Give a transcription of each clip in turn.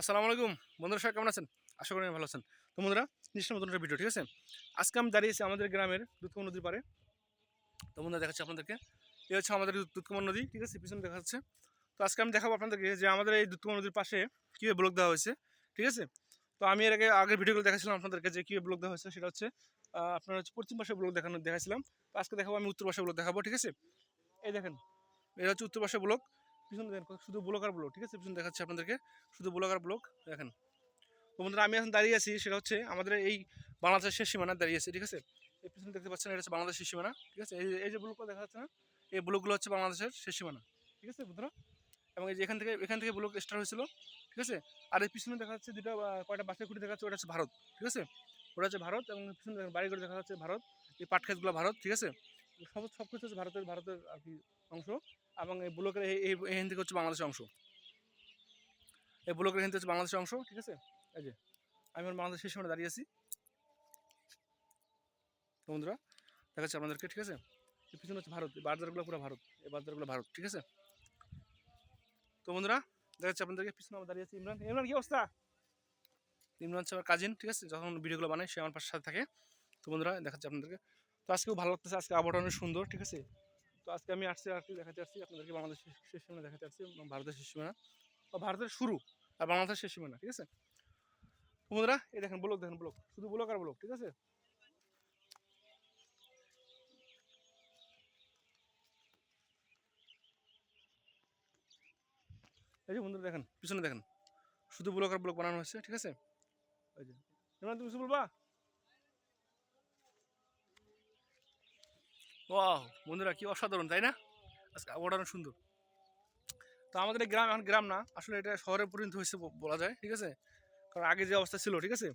আসসালামু আলাইকুম। বন্ধুরা, সবাই কেমন আছেন? আশা করি ভালো আছেন। তো বন্ধুরা নিশ্চয় নতুন একটা ভিডিও, ঠিক আছে? আজকে আমি দাঁড়িয়েছি আমাদের গ্রামের দুধকুমার নদীর পারে তো বন্ধুরা, দেখাচ্ছি আপনাদেরকে। এই হচ্ছে আমাদের দুধকুমার নদী, ঠিক আছে? পিছনে দেখা যাচ্ছে। তো আজকে আমি দেখাবো আপনাদেরকে যে আমাদের এই দুধকুমার নদীর পাশে কীভাবে ব্লক দেওয়া হয়েছে, ঠিক আছে? তো আমি এর আগে আগের ভিডিওগুলো দেখাছিলাম আপনাদেরকে যে কীভাবে ব্লক দেওয়া হয়েছে, সেটা হচ্ছে আপনার হচ্ছে পশ্চিম পাশে ব্লক দেখানো দেখাছিলাম তো আজকে দেখাবো, আমি উত্তর পাশে ব্লক দেখাবো, ঠিক আছে? এই দেখেন, এটা হচ্ছে উত্তর পাশে ব্লক। পিছনে দেখেন শুধু ব্লক আর ব্লক, ঠিক আছে? পিছনে দেখাচ্ছে আপনাদেরকে। শুধু ব্লকার ব্লক, দেখেন। তো বন্ধুরা, আমি এখন দাঁড়িয়ে আছি, সেটা হচ্ছে আমাদের এই বাংলাদেশের শেষ সীমানা দাঁড়িয়ে আছে, ঠিক আছে? এই পিছনে দেখতে পাচ্ছেন, এটা হচ্ছে বাংলাদেশের সীমানা, ঠিক আছে? এই এই যে ব্লকগুলো দেখা যাচ্ছে না, এই ব্লকগুলো হচ্ছে বাংলাদেশের শেষ সীমানা, ঠিক আছে বন্ধুরা? এবং এই যে এখান থেকে এখান থেকে ব্লক স্টার্ট হয়েছিল, ঠিক আছে? আর এই পিছনে দেখা যাচ্ছে দুটো কয়টা বাসের খুঁটি দেখা যাচ্ছে, ওটা হচ্ছে ভারত, ঠিক আছে? ওটা হচ্ছে ভারত এবং পিছনে বাড়িঘর দেখা যাচ্ছে ভারত, এই পাটক্ষেতগুলো ভারত, ঠিক আছে? সব সব কিছু হচ্ছে ভারতের ভারতের আর কি অংশ এবং এই ব্লকের এই এখান থেকে হচ্ছে বাংলাদেশের অংশ। এই ব্লকের এখান থেকে হচ্ছে বাংলাদেশের অংশ, ঠিক আছে? এই যে, আমি আমার বাংলাদেশ শেষ সময় দাঁড়িয়ে আছি। বন্ধুরা, দেখাচ্ছি আপনাদেরকে, ঠিক আছে? পিছনে হচ্ছে ভারত বাজারগুলো পুরো ভারত, এই বাজারগুলো ভারত, ঠিক আছে? তো বন্ধুরা, দেখাচ্ছি আপনাদেরকে, পিছনে আমরা দাঁড়িয়ে আছি ইমরান। ইমরান, কি অবস্থা? ইমরান হচ্ছে আমার কাজিন ঠিক আছে? যখন ভিডিওগুলো বানাই, সে আমার পাশে সাথে থাকে। তো বন্ধুরা, দেখাচ্ছি আপনাদেরকে। তো আজকেও ভালো লাগতেছে, আজকে আবহাওয়া অনেক সুন্দর, ঠিক আছে? তো আজকে আমি আসছি আর দেখাতে আসছি, আপনাদেরকে বাংলাদেশের শেষ সীমানা দেখাতে আসছি ভারতের শেষ সীমানা। বা ভারতের শুরু, আর বাংলাদেশের শেষ সীমানা, ঠিক আছে? বন্ধুরা, এই দেখেন ব্লক দেখেন ব্লক, শুধু ব্লক আর ব্লক, ঠিক আছে? এই যে বন্ধুরা, দেখেন, পিছনে দেখেন, শুধু ব্লক আর ব্লক বানানো হয়েছে, ঠিক আছে? ওই যে তুমি কিছু বলবা? ওয়াও, বন্ধুরা কি অসাধারণ, তাই না? আজকে আবহাওয়াটা সুন্দর। তো আমাদের এই গ্রাম, এখন গ্রাম না, আসলে এটা শহরে পরিণত হয়েছে বলা যায়, ঠিক আছে? কারণ আগে যে অবস্থা ছিল, ঠিক আছে?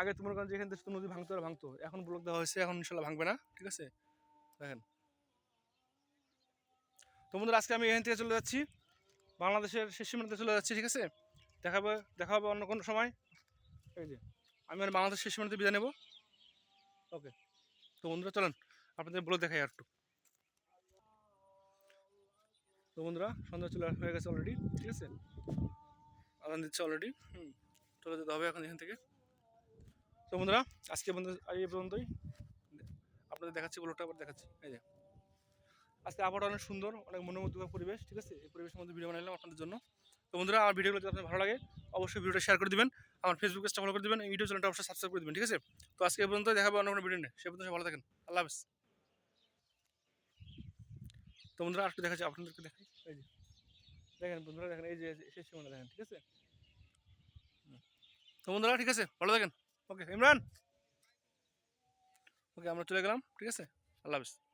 আগে তোমার কারণ যেখান থেকে নদী ভাঙতো আর ভাঙতো, এখন ব্লক দেওয়া হয়েছে, এখন ইনশাল্লাহ ভাঙবে না, ঠিক আছে? দেখেন। তো বন্ধুরা, আজকে আমি এখান থেকে চলে যাচ্ছি, বাংলাদেশের শেষ সীমানাতে চলে যাচ্ছি, ঠিক আছে? দেখাবে, দেখা হবে অন্য কোনো সময়। এই যে, আমি আর বাংলাদেশ শেষ সীমানাতে বিদায় নেব। ওকে, তো বন্ধুরা, চলেন। আপনাদের বলে দেখাই আর একটু। তো বন্ধুরা, সন্ধ্যা চলে হয়ে গেছে অলরেডি ঠিক আছে? আদান দিচ্ছে অলরেডি হুম, চলে যেতে হবে এখন এখান থেকে। তো বন্ধুরা, আজকে বন্ধু এই পর্যন্তই। আপনাদের দেখাচ্ছি ব্লগটা আবার দেখাচ্ছি, এই যে। আজকে আবহাওয়া অনেক সুন্দর, অনেক মনোমুগ্ধকর পরিবেশ, ঠিক আছে? এই পরিবেশের মধ্যে ভিডিও বানালাম আপনাদের জন্য। তো বন্ধুরা, আমার ভিডিওগুলো যদি আপনাদের ভালো লাগে, অবশ্যই ভিডিওটা শেয়ার করে দিবেন। আমার ফেসবুক পেজটা ফলো করে দিবেন ইউটিউব চ্যানেলটা অবশ্যই সাবস্ক্রাইব করে দিবেন, ঠিক আছে? তো আজকে পর্যন্ত দেখাবো অন্য কোনো ভিডিও নেই সে পর্যন্ত ভালো থাকেন। আল্লাহ হাফেজ। তো বন্ধুরা আর একটু দেখা যায় আপনাদেরকে দেখাই। এই যে, দেখেন বন্ধুরা, দেখেন, এই যে শেষ সীমানা দেখেন, ঠিক আছে। তো বন্ধুরা, ঠিক আছে, ভালো থাকেন। ওকে, ইমরান। ওকে, আমরা চলে গেলাম, ঠিক আছে? আল্লাহ হাফেজ।